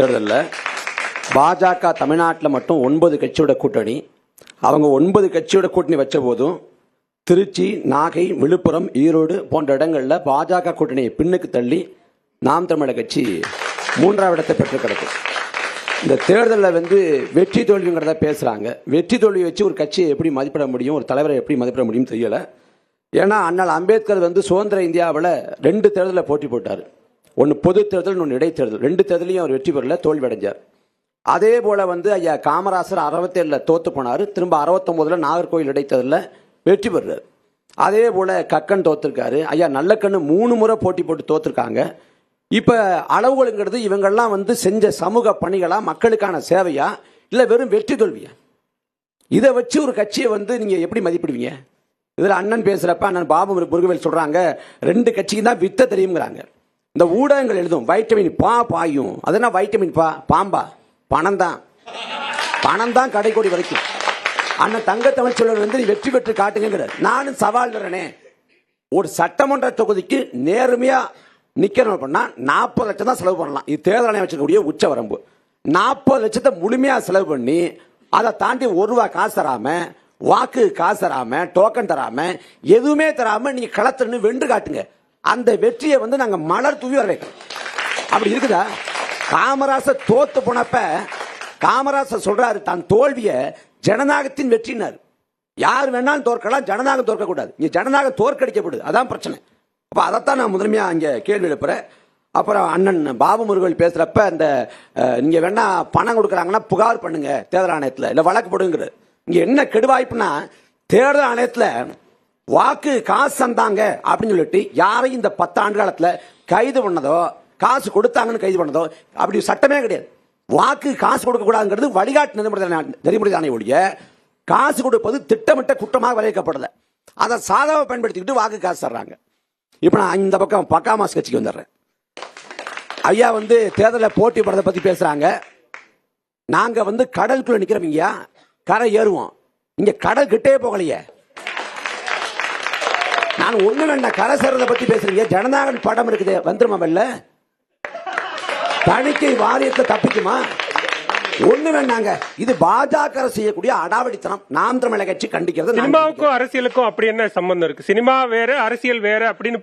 தேர்தலில் பாஜக தமிழ்நாட்டில் மட்டும் ஒன்பது கட்சியோட கூட்டணி. அவங்க ஒன்பது கட்சியோட கூட்டணி வச்ச போதும் திருச்சி நாகை விழுப்புரம் ஈரோடு போன்ற இடங்களில் பாஜக கூட்டணியை பின்னுக்கு தள்ளி நாம் தமிழக கட்சி மூன்றாவது இடத்தை பெற்று கிடக்கு. இந்த தேர்தலில் வந்து வெற்றி தோல்விங்கிறத பேசுகிறாங்க வெற்றி தோல்வி வச்சு ஒரு கட்சியை எப்படி மதிப்பிட முடியும் ஒரு தலைவரை எப்படி மதிப்பிட முடியும் தெரியலை. ஏன்னா அண்ணல் அம்பேத்கர் வந்து சுதந்திர இந்தியாவில் ரெண்டு தேர்தலில் போட்டி போட்டார். ஒன்று பொது தேர்தல் இன்னொன்று இடைத்தேர்தல் ரெண்டு தேர்தலையும் அவர் வெற்றி பெறல தோல்வி அடைஞ்சார் அதே போல் வந்து ஐயா காமராசர் அறுபத்தேழில் தோற்று போனார். திரும்ப அறுபத்தொம்போதில் நாகர்கோவில் இடைத்தேர்தலில் வெற்றி பெறுறார். அதே போல் கக்கன் தோற்றுருக்காரு ஐயா நல்லக்கண்ணு மூணு முறை போட்டி போட்டு தோற்றுருக்காங்க இப்போ அளவுகளுங்கிறது இவங்கெல்லாம் வந்து செஞ்ச சமூக பணிகளாக மக்களுக்கான சேவையா இல்லை வெறும் வெற்றி தோல்வியா? இதை வச்சு ஒரு கட்சியை வந்து நீங்கள் எப்படி மதிப்பிடுவீங்க? இதில் அண்ணன் பேசுகிறப்ப அண்ணன் பாபு முருகவேல் சொல்கிறாங்க ரெண்டு கட்சிக்கு தான் வித்த தெரியுங்கிறாங்க இந்த ஊடகங்கள் எழுதும் வைட்டமின் பா பாயும். அதென்ன வைட்டமின் பா? பாம்பா. பணம் தான் பணம் தான் கடைக்கோடி வரைக்கும். அண்ணன் தங்க தமிழ் சொல்லுவது வந்து நீ வெற்றி பெற்று காட்டுங்கிறார் நானும் சவால் வரனே ஒரு சட்டமன்ற தொகுதிக்கு நேர்மையா நிக்கணும் அப்படின்னா நாற்பது லட்சம் தான் செலவு பண்ணலாம். இது தேர்தல் ஆணையம் வச்சிருக்கக்கூடிய உச்ச வரம்பு. நாற்பது லட்சத்தை முழுமையாக செலவு பண்ணி அதை தாண்டி ஒரு ரூபா காசு தராமல் வாக்கு காசு தராமல் டோக்கன் தராமல் எதுவுமே தராமல் நீங்கள் களத்துன்னு வென்று காட்டுங்க. அந்த வெற்றியை வந்து நாங்கள் மலர் தூவி வர அப்படி இருக்குதா? காமராசர் தோத்து போனப்ப காமராசர் சொல்றாரு தான் தோல்வியை ஜனநாயகத்தின் வெற்றினார் யார் வேணாலும் தோற்கலாம் ஜனநாயகம் தோற்கக்கூடாது. இங்கே ஜனநாயகம் தோற்கடிக்கப்படுது. அதான் பிரச்சனை. அப்போ அதைத்தான் நான் முதன்மையாக அங்கே கேள்வி எழுப்புறேன் அப்புறம் அண்ணன் பாபு முருகல் பேசுகிறப்ப அந்த நீங்கள் வேணால் வேணா பணம் கொடுக்குறாங்கன்னா புகார் பண்ணுங்க தேர்தல் ஆணையத்தில். இல்லை வழக்கு போடுங்கிற இங்கே என்ன கெடுவாய்ப்புனா தேர்தல் ஆணையத்தில் வாக்கு காசு தந்தாங்க அப்படின்னு சொல்லிட்டு யாரையும் இந்த பத்தாண்டு காலத்தில் கைது பண்ணதோ காசு கொடுத்தாங்கன்னு கைது பண்ணதோ அப்படி சட்டமே கிடையாது. வாக்கு காசு கொடுக்கக்கூடாதுங்கிறது வழிகாட்டு நெறிமுறை நெறிமுறை தானே ஒழிய காசு கொடுப்பது திட்டமிட்ட குற்றமாக விளைவிக்கப்படல அதை சாதகமாக பயன்படுத்திக்கிட்டு வாக்கு காசு தர்றாங்க. இப்போ நான் இந்த பக்கம் பக்காமாஸ் கட்சிக்கு வந்துடுறேன். ஐயா வந்து தேர்தலில் போட்டி போடுறதை பற்றி பேசுகிறாங்க நாங்கள் வந்து கடலுக்குள்ளே நிற்கிறோம் ஐயா கரை ஏறுவோம். இங்கே கடல் கிட்டே போகலையே. நான் ஒண்ணு கரை சேர்றதை பத்தி பேசுறீங்க. ஜனநாயகன் படம் இருக்குது. வந்துருமா வெளில? தணிக்கை வாரியத்தை தப்பிக்குமா? ஒண்ணு வேண்டாங்க. இது பாஜக செய்யக்கூடிய அடாவடித்தனம். நாம் தமிழக கட்சி கண்டிக்கிறது நான் சினிமாவுக்கும் அரசியலுக்கும் அப்படி என்ன சம்பந்தம் இருக்கு? சினிமா வேற அரசியல் வேற அப்படின்னு